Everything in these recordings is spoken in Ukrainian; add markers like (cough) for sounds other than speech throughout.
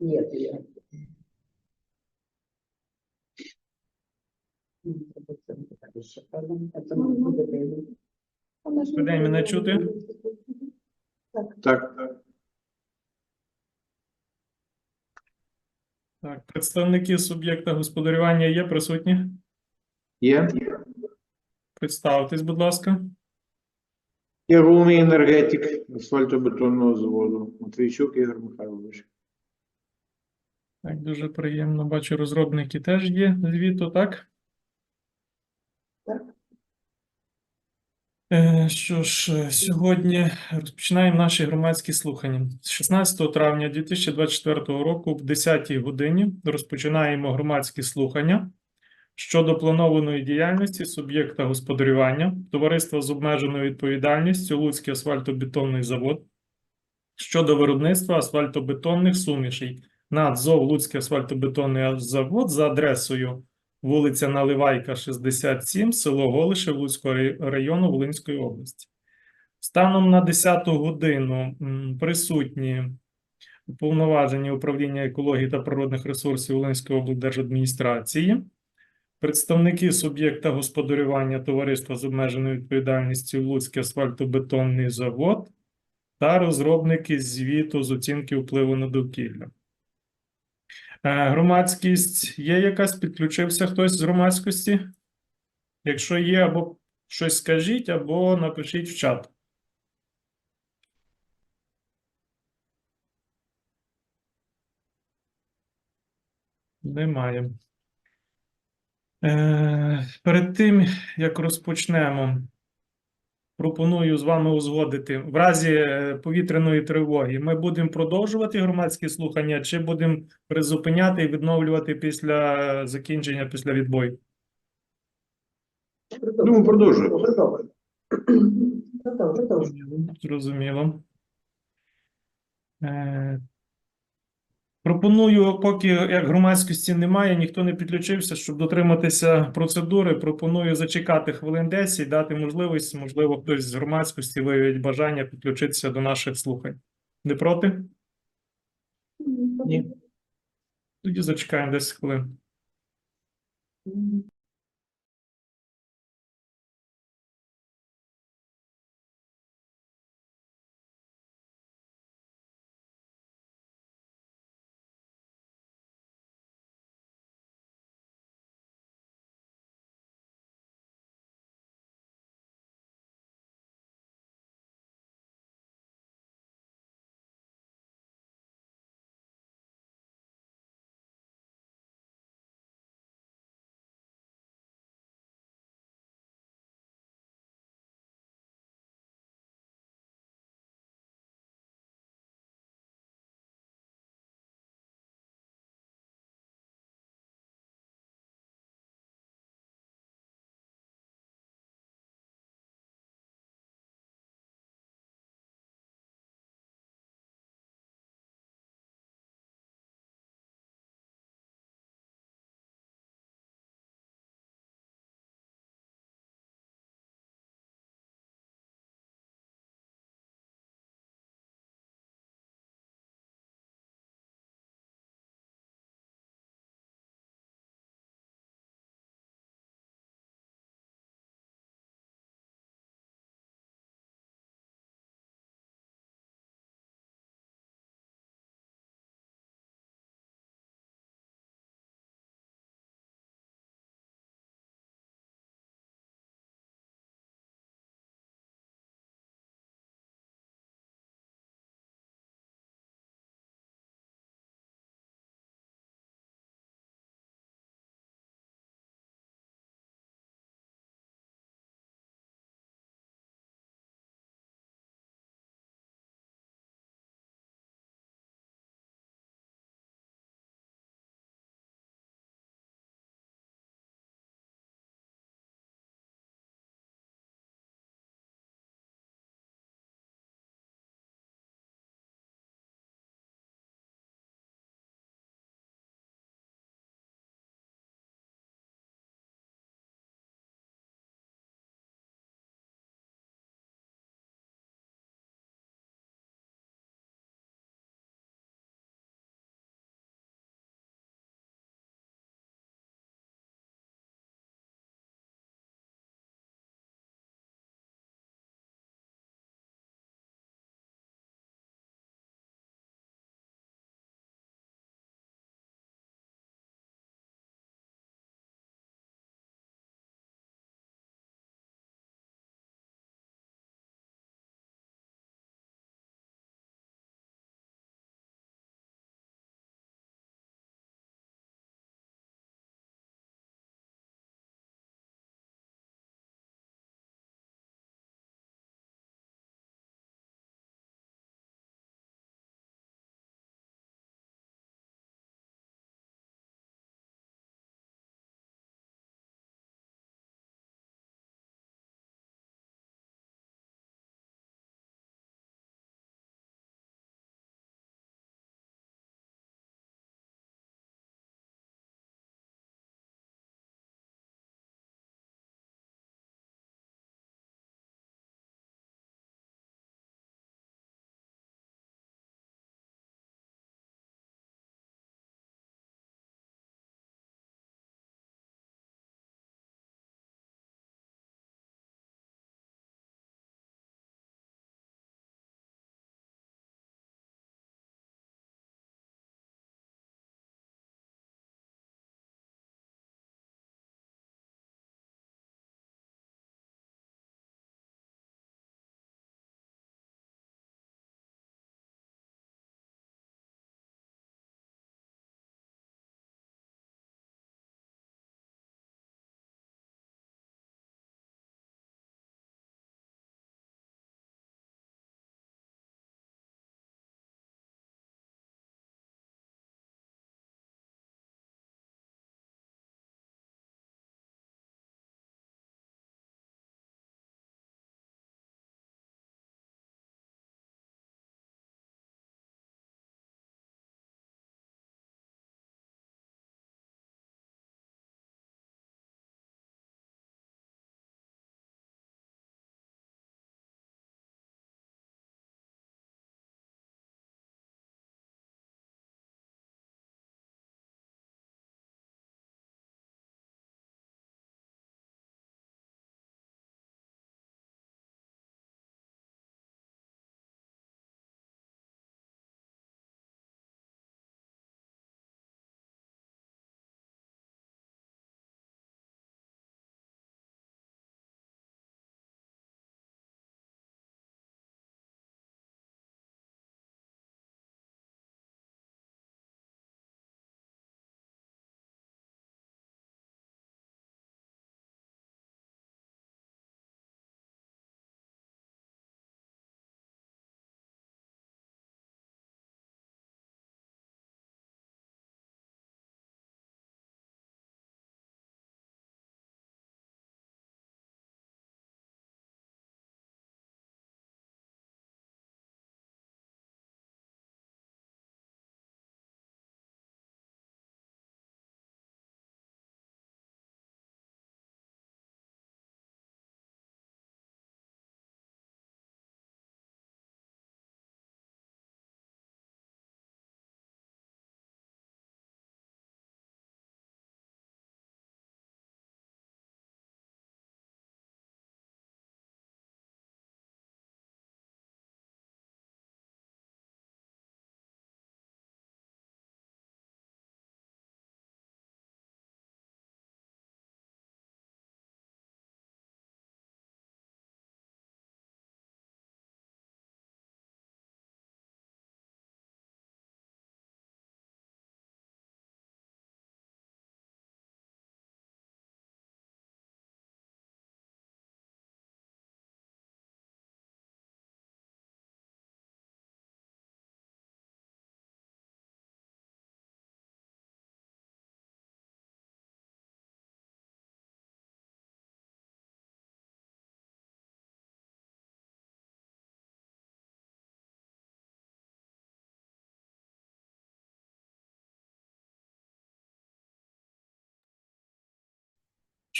Нет, я. Мене чути? Так. Так, так. Так, представники суб'єкта господарювання є присутні? Є? Представтесь, будь ласка. Головний енергетик асфальтобетонного заводу Матвійчук Ігор Михайлович. Так, дуже приємно. Бачу, розробники теж є звіту, так? Так. Е, Що ж, е, сьогодні розпочинаємо наші громадські слухання. З 16 травня 2024 року в 10 годині розпочинаємо громадські слухання щодо планованої діяльності суб'єкта господарювання товариства з обмеженою відповідальністю Луцький асфальтобетонний завод. Щодо виробництва асфальтобетонних сумішей. На ЗОВ Луцький асфальтобетонний завод за адресою вулиця Наливайка, 67, село Голише Луцького району Волинської області. Станом на 10 годину присутні уповноважені управління екології та природних ресурсів Волинської облдержадміністрації, представники суб'єкта господарювання товариства з обмеженою відповідальністю Луцький асфальтобетонний завод та розробники звіту з оцінки впливу на довкілля. Е, Громадськість є якась? Підключився хтось з громадськості? Якщо є, або щось скажіть, або напишіть в чат. Немає. Е, Перед тим, як розпочнемо, пропоную з вами узгодити в разі е, повітряної тривоги. Ми будемо продовжувати громадські слухання, чи будемо призупиняти і відновлювати після е, закінчення, після відбою? Ну, продовжуй. Зрозуміло. Пропоную, поки як громадськості немає, ніхто не підключився, щоб дотриматися процедури. Пропоную зачекати хвилин 10, дати можливість, можливо, хтось з громадськості виявить бажання підключитися до наших слухань. Не проти? Ні. Тоді зачекаємо 10 хвилин.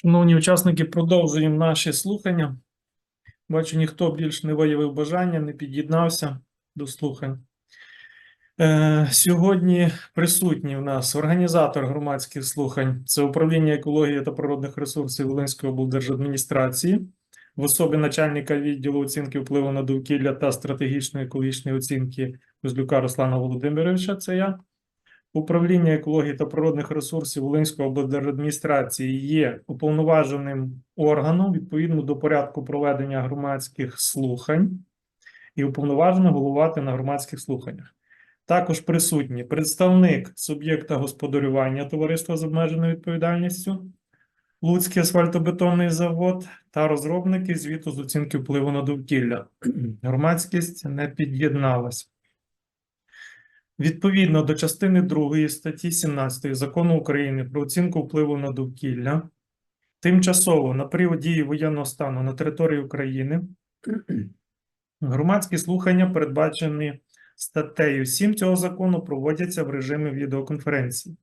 Шановні учасники, продовжуємо наші слухання. Бачу, ніхто більш не виявив бажання, не під'єднався до слухань. Е, сьогодні присутній у нас організатор громадських слухань це управління екології та природних ресурсів Волинської облдержадміністрації в особі начальника відділу оцінки впливу на довкілля та стратегічної екологічної оцінки Кузлюка Руслана Володимировича. Це я. Управління екології та природних ресурсів Волинської облдержадміністрації є уповноваженим органом відповідно до порядку проведення громадських слухань і уповноважено головувати на громадських слуханнях. Також присутні представник суб'єкта господарювання товариства з обмеженою відповідальністю, Луцький асфальтобетонний завод та розробники звіту з оцінки впливу на довкілля. Громадськість не під'єдналась. Відповідно до частини 2 статті 17 Закону України про оцінку впливу на довкілля, тимчасово на період дії воєнного стану на території України (clears throat) громадські слухання, передбачені статтею 7 цього закону, проводяться в режимі відеоконференції,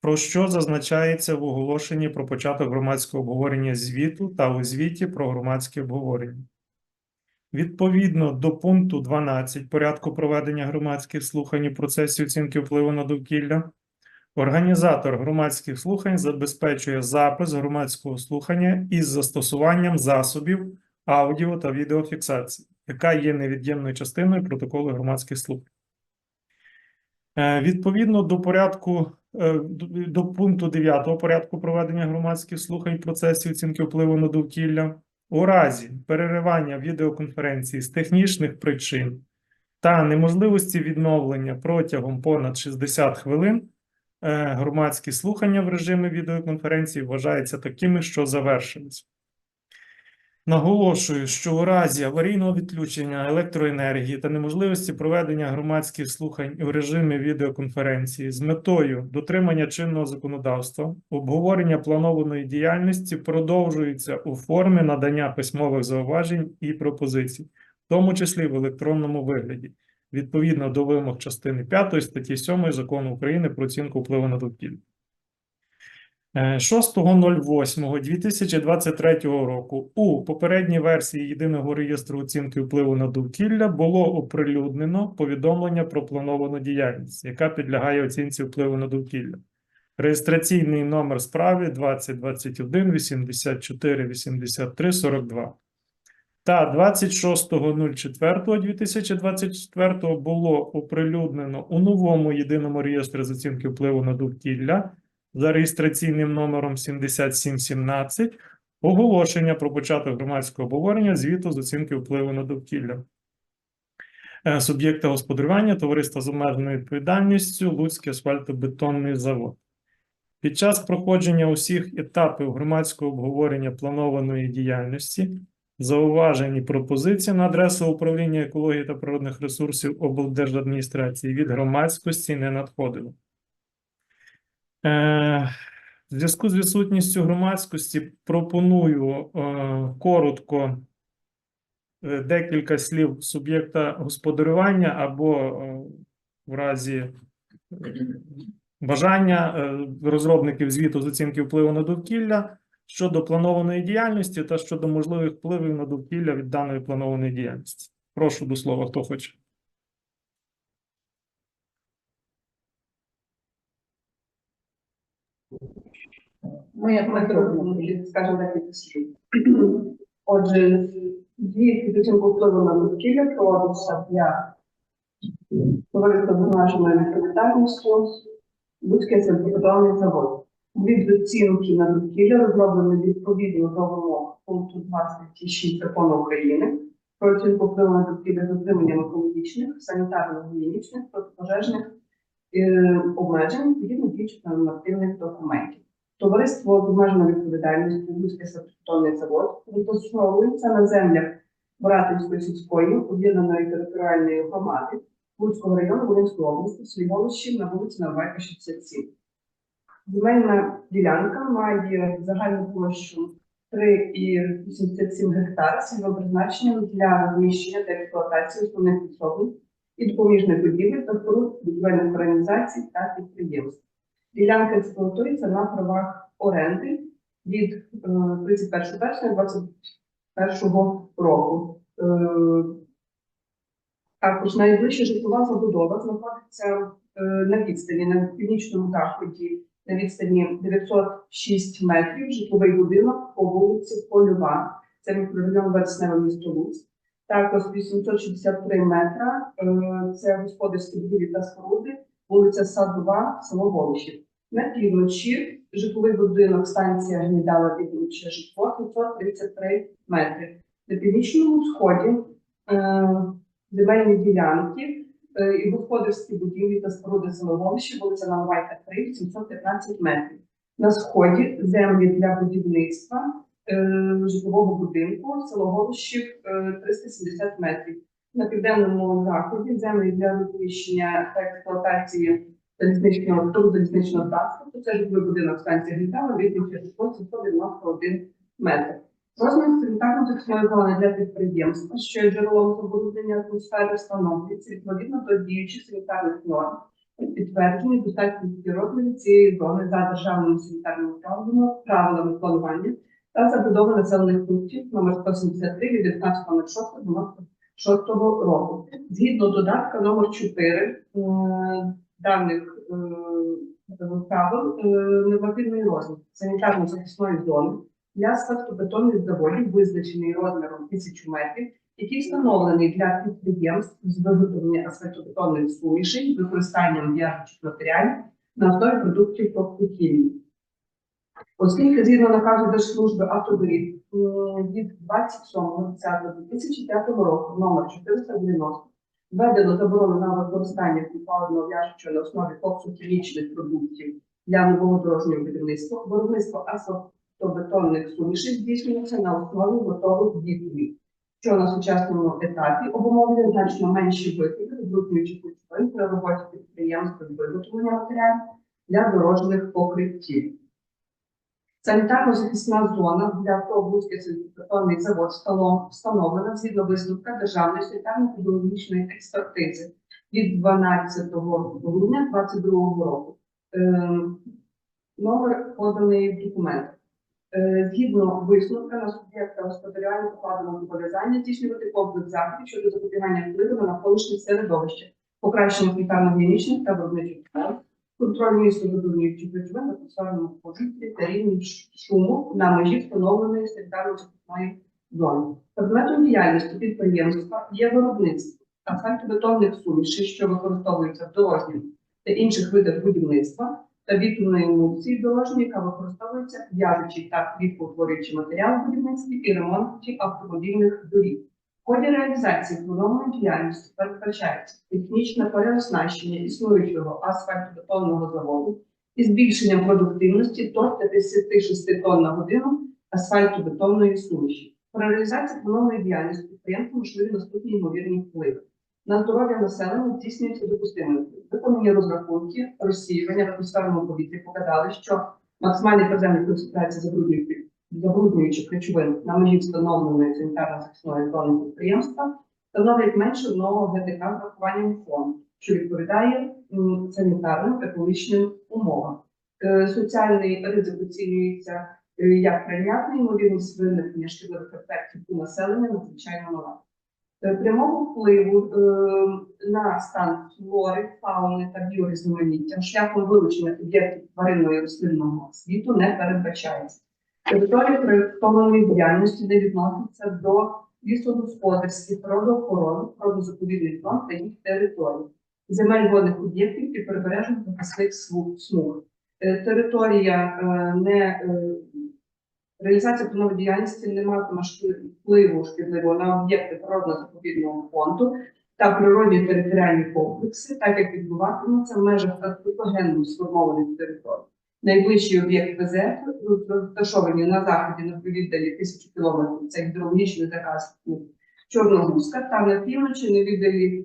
про що зазначається в оголошенні про початок громадського обговорення звіту та у звіті про громадське обговорення. Відповідно до пункту 12 порядку проведення громадських слухань і процесів оцінки впливу на довкілля, організатор громадських слухань забезпечує запис громадського слухання із застосуванням засобів аудіо та відеофіксації, яка є невід'ємною частиною протоколу громадських слухань. Е, Відповідно до порядку е, до пункту 9 порядку проведення громадських слухань процесів оцінки впливу на довкілля, у разі переривання відеоконференції з технічних причин та неможливості відновлення протягом понад 60 хвилин, е, громадські слухання в режимі відеоконференції вважаються такими, що завершились. Наголошую, що у разі аварійного відключення електроенергії та неможливості проведення громадських слухань у режимі відеоконференції з метою дотримання чинного законодавства, обговорення планованої діяльності продовжується у формі надання письмових зауважень і пропозицій, в тому числі в електронному вигляді, відповідно до вимог частини 5 статті 7 Закону України про оцінку впливу на довкілля. Е, 6.08.2023 року у попередній версії єдиного реєстру оцінки впливу на довкілля було оприлюднено повідомлення про плановану діяльність, яка підлягає оцінці впливу на довкілля. Реєстраційний номер справи 2021 84 83 42. Та 26.04.2024 було оприлюднено у новому єдиному реєстрі з оцінки впливу на довкілля за реєстраційним номером 7717 оголошення про початок громадського обговорення звіту з оцінки впливу на довкілля. Е, Суб'єкта господарювання товариства з обмеженою відповідальністю Луцький асфальтобетонний завод. Під час проходження усіх етапів громадського обговорення планованої діяльності зауважені пропозиції на адресу управління екології та природних ресурсів облдержадміністрації від громадськості не надходило. Е, В зв'язку з відсутністю громадськості пропоную е, коротко е, декілька слів суб'єкта господарювання або в разі бажання розробників звіту з оцінки впливу на довкілля щодо планованої діяльності та щодо можливих впливів на довкілля від даної планованої діяльності. Прошу до слова, хто хоче. Ну, я трохи, скажімо так, відслід. Отже, від оцінку впливу на довкілля проводився для товариства з обмеженою відповідальністю Луцький сельськогосподарний завод. Від оцінки на довкілля розроблений відповідно до вимог пункту 26 закону України про оцінку впливу на довкілля з дотриманням екологічних, санітарно-гігієнічних, протипожежних е, обмежень згідно діючих нормативних документів. Товариство з обмеженою відповідальністю Луцький сельськогосподарний завод розташовується на землях Братівської сільської об'єднаної територіальної громади Луцького району Волинської області, в на вулиці Навайка 67. Земельна ділянка має загальну площу 3,87 гектара сільгопризначенням для розміщення та експлуатації основних особин і допоміжних будівель та споруд будівельних організацій та підприємств. Ділянка експлуатується на правах оренди від е, 31 вересня 2021 року. Е, Також найближча житлова забудова знаходиться е, на відстані на північному заході на відстані 906 метрів житловий будинок по вулиці Польова. Це мікрорайон Вересневе місто Луцьк. Також 863 метра. е, Це господарські будівлі та споруди, вулиця Садова, село Волошів. На півночі житловий будинок станція Гнідала Підвища житло 533 метри. На північному сході е, земельні ділянки е, і господарські будівлі та споруди село Волоші, вулиця Наливайка 3, 715 метрів. На сході землі для будівництва е, житлового будинку село Голощів е, 370 метрів. На південному заході землі для розміщення та експлуатації залізничного автобусу залізничного транспорту. Це житловий будинок станції відповідь житло 791 метр. Розмір санітарно-технічної зони для підприємства, що є джерелом забруднення атмосфери, встановлюється відповідно до діючих санітарних норм. Підтверджені достатньо розмірів цієї зони за державними санітарними правилами, правилами планування та забудови населених пунктів номер 173 від 19.06.96 року. Згідно додатка номер 4 е, даних е, правил е, нормативний розмір санітарно-захисної зони для асфальтобетонних заводів визначений розміром 1000 метрів, який встановлений для підприємств з виготовлення асфальтобетонних сумішей використанням в'яжучих матеріалів на основі продуктів профтехілії. Оскільки згідно наказу Держслужби автодоріг від 27.10.2005 року номер 490 введено заборону на використання купального в'яжучого на основі коксохімічних продуктів для нового дорожнього будівництва, виробництво асфальтобетонних сумішей здійснюється на основі готових відповідей, що на сучасному етапі обумовлює значно менші викиди забруднюючих речовин при роботі підприємства з виготовлення матеріалів для дорожніх покриттів. Санітарно-захисна зона для Пробузький сельськобетонний завод встановлена згідно висновка Державної санітарно-педагогічної експертизи від 12 грудня 2022 року. Ем, Номер поданий в документах. Е, Згідно висновка на суб'єкта господарювання покладено зобов'язання здійснювати комплекс заходів щодо запобігання впливу на навколишнє середовище, покращення санітарно-гігієнічних та виробничих умов, контроль місту видобуючих речовин на атмосферному повітрі та рівні шуму на межі встановленої санітарно-захисної зони. Предметом діяльності підприємства є виробництво асфальтобетонних сумішей, що використовуються в дорожньому та інших видах будівництва, та бітумної емульсії дорожньої, яка використовується в в'яжучий та квіткоутворюючий матеріал в будівництві і ремонті автомобільних доріг. В ході реалізації планованої діяльності передбачається технічне переоснащення існуючого асфальтобетонного заводу і збільшенням продуктивності до 56 тонн на годину асфальтобетонної суміші. При реалізації планової діяльності підприємства можливі наступні ймовірні впливи. На здоров'я населення здійснюється допустимими. Виконані розрахунки розсіювання в атмосферному повітрі показали, що максимальні приземні концентрації забруднюючих забруднюючих речовин на межі встановленої санітарно-захисної зони підприємства становлять менше одного ГТК врахуванням фону, що відповідає санітарним екологічним умовам. Е, Соціальний ризик оцінюється е, як прийнятний, ймовірність виникнення шкідливих ефектів у населення надзвичайно мала. Е, Прямого впливу на стан флори, фауни та біорізноманіття шляхом вилучення об'єктів тваринного і рослинного світу не передбачається. Територія проєктованої діяльності не відноситься до лісогосподарських, природоохорони, природозаповідних зон та їх територій, земель водних об'єктів і прибережних захисних смуг. Е, Територія е, не е, реалізація планової діяльності не матиме впливу шкідливого на об'єкти природно-заповідного фонду та природні територіальні комплекси, так як відбуватиметься в межах антропогенно сформованих територій. Найближчий об'єкт ПЗФ розташовані на заході на віддалі тисячу кілометрів. Це гідрологічний заказник Чорногузька, та на півночі на віддалі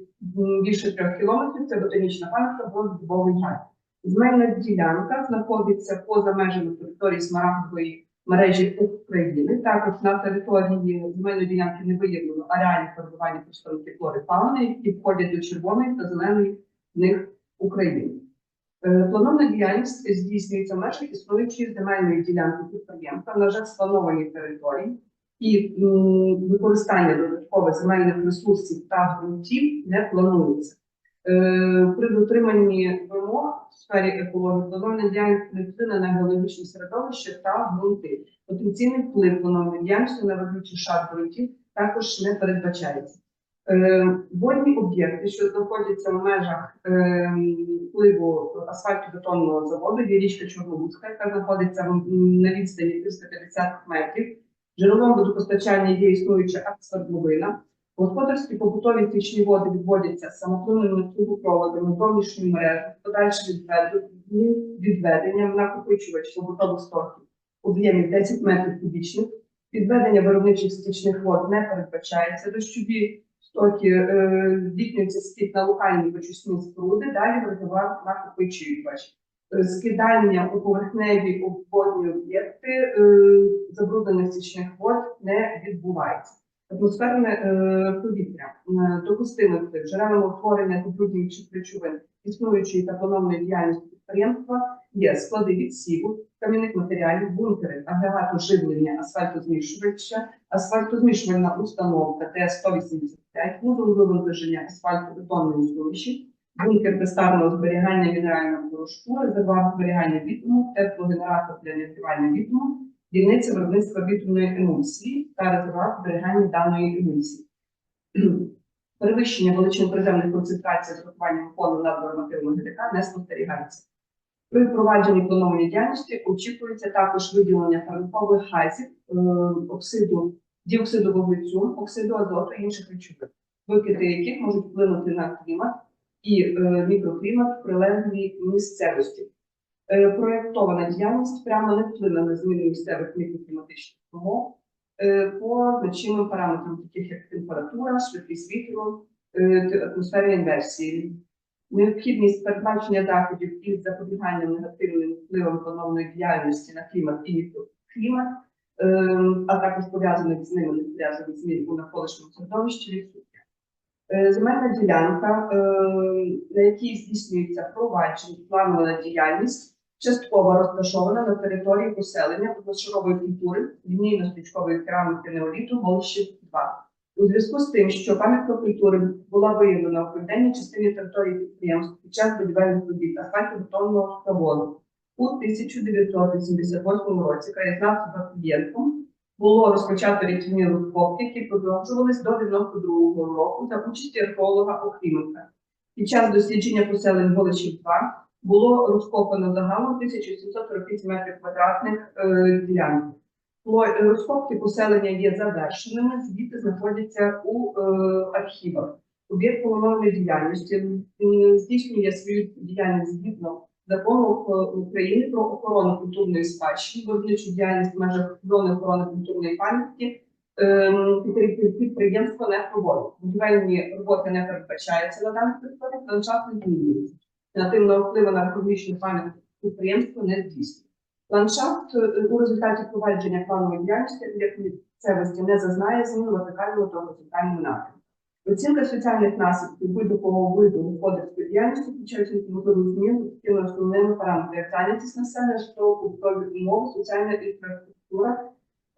більше трьох кілометрів. Це ботанічна пам'ятка Дубовий гай. Земельна ділянка знаходиться поза межами території Смарагдової мережі України. Також на території земельної ділянки не виявлено ареальних перебування представників флори фауни, які входять до червоної та зеленої книг України. Е, Планована діяльність здійснюється в межах існуючої земельної ділянки підприємства на вже спланованій території і використання додаткових земельних ресурсів та ґрунтів не планується. Е, При дотриманні вимог в сфері екології планована діяльність не вплине на геологічне середовище та ґрунти. Потенційний вплив планової діяльності на ведучий шар ґрунтів також не передбачається. Е, Водні об'єкти, що знаходяться в межах е, впливу асфальтобетонного заводу, є річка Чорнобузька, яка знаходиться на відстані 350 метрів. Джерелом водопостачання є існуюча аксфордловина. Господарські побутові стічні води відводяться самоплинними трубопроводами зовнішньої мережі, подальше відведення в накопичувач побутових стоків об'ємів 10 метрів кубічних. Підведення виробничих стічних вод не передбачається. Дощові стоки е, здійснюється скид на локальні почесні споруди, далі розвивав накопичувач. Е, Скидання у поверхневі водні об'єкти е, забруднених стічних вод не відбувається. Атмосферне повітря допустиме вплив джерелами утворення забруднюючих речовин існуючої та плановної діяльності підприємства є склади відсіву, кам'яних матеріалів, бункери, агрегату живлення, асфальтозмішувача, асфальтозмішувальна установка Т-185, вузол вивантаження асфальтобетонної суміші, бункер безставного зберігання мінерального порошку, резервуар зберігання бітуму, теплогенератор для нагрівання бітуму, дільниця виробництва бітумної емульсії та резервуар зберігання даної емульсії. Перевищення величин приземних концентрацій з урахуванням фону наднормативного ГДК не спостерігається. При впровадженні планованої діяльності очікується також виділення парникових газів, е, оксиду, діоксиду вуглецю, оксиду азоту і інших речовин, викиди яких можуть вплинути на клімат і е, мікроклімат в прилеглій місцевості. Е, проєктована діяльність прямо не вплине на зміну місцевих мікрокліматичних умов по значимим параметрам, таких як температура, швидкість вітру, атмосферні інверсії. Необхідність передбачення заходів із запобіганням негативним впливом планової діяльності на клімат і мікроклімат, е, а також пов'язаних з ними не пов'язаних змін у навколишньому середовищі відсутня. Е, Земельна ділянка, е, на якій здійснюється провадження, планова діяльність, частково розташована на території поселення одношарової культури, лінійно-стрічкової кераміки неоліту Волщів 2. У зв'язку з тим, що пам'ятка культури була виявлена в південній частині території підприємства під час будівельних робіт асфальтобетонного заводу у 1988 році краєзнавцем Батвієнком було розпочато рятівні розкопки, які продовжувались до 92-го року за участі археолога Охріменка. Під час дослідження поселень Голишів 2 було розкопано загалом 1748 метрів квадратних е, ділянок. Розкопки поселення є завершеними, звідти знаходяться у е, архівах. Об'єкт планованої діяльності здійснює свою діяльність згідно закону е, України про охорону культурної спадщини, виробничу діяльність в межах зони охорони культурної пам'ятки. ем, Підприємство не проводить. Будівельні роботи не передбачаються на даних територіях, ландшафт не змінюється. Негативного впливу на археологічну пам'ятку підприємство не здійснює. Ландшафт е, у результаті провадження планової діяльності як місцевості не зазнає змін вертикального та горизонтального напрямку. Оцінка соціальних наслідків будь-якого виду господарської діяльності включаючи можливу змін такими основними параметрами як зайнятість населення, житлово-побутові умови, соціальна інфраструктура,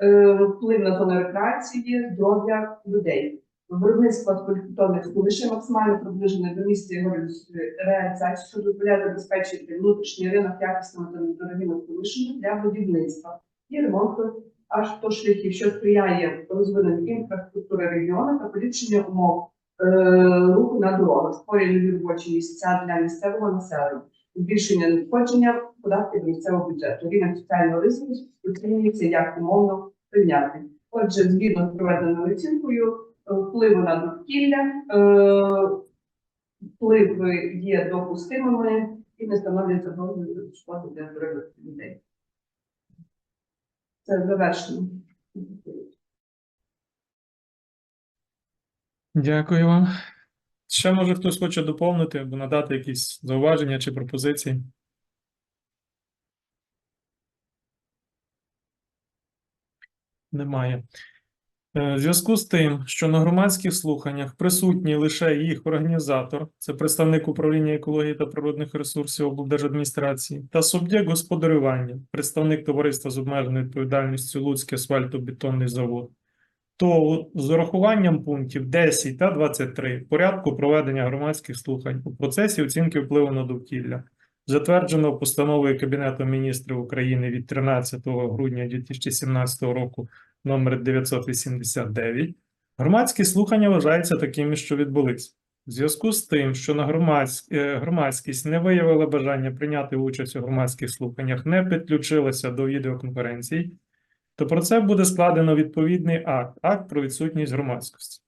е, вплив на зону рекреації, здоров'я людей. Виробництво асфальтбетонних лише максимально приближене до місця його реалізації, що дозволяє забезпечити внутрішній ринок якісними та недорогими сполученнями для будівництва і ремонту автошляхів, що сприяє розвиненню інфраструктури регіону та поліпшенню умов е, руху на дорогах, створює робочі місця для місцевого населення, збільшення надходження податків до місцевого бюджету. Рівень соціального ризику оцінюється як умовно прийнятний. Отже, згідно з проведеною оцінкою, впливу на довкілля, е, впливи є допустимими і не становлять загрози шкоди для здоров'я людей. Це завершено. Дякую вам. Ще може хтось хоче доповнити або надати якісь зауваження чи пропозиції? Немає. Е, В зв'язку з тим, що на громадських слуханнях присутній лише їх організатор, це представник управління екології та природних ресурсів облдержадміністрації, та суб'єкт господарювання, представник товариства з обмеженою відповідальністю Луцький асфальтобетонний завод, то з урахуванням пунктів 10 та 23 в порядку проведення громадських слухань у процесі оцінки впливу на довкілля, затвердженого постановою Кабінету міністрів України від 13 грудня 2017 року номер 989, громадські слухання вважаються такими, що відбулись. В зв'язку з тим, що на громадсь... е, громадськість не виявила бажання прийняти участь у громадських слуханнях, не підключилася до відеоконференцій, то про це буде складено відповідний акт, акт про відсутність громадськості.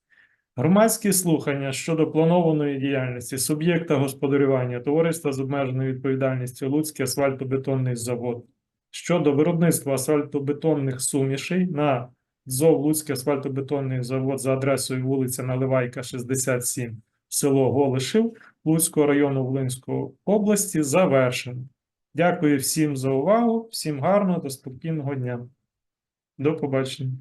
Громадські слухання щодо планованої діяльності суб'єкта господарювання товариства з обмеженою відповідальністю Луцький асфальтобетонний завод щодо виробництва асфальтобетонних сумішей на ЗОВ Луцький асфальтобетонний завод за адресою вулиця Наливайка, 67, село Голишів Луцького району Волинської області завершено. Дякую всім за увагу, всім гарного та спокійного дня. До побачення.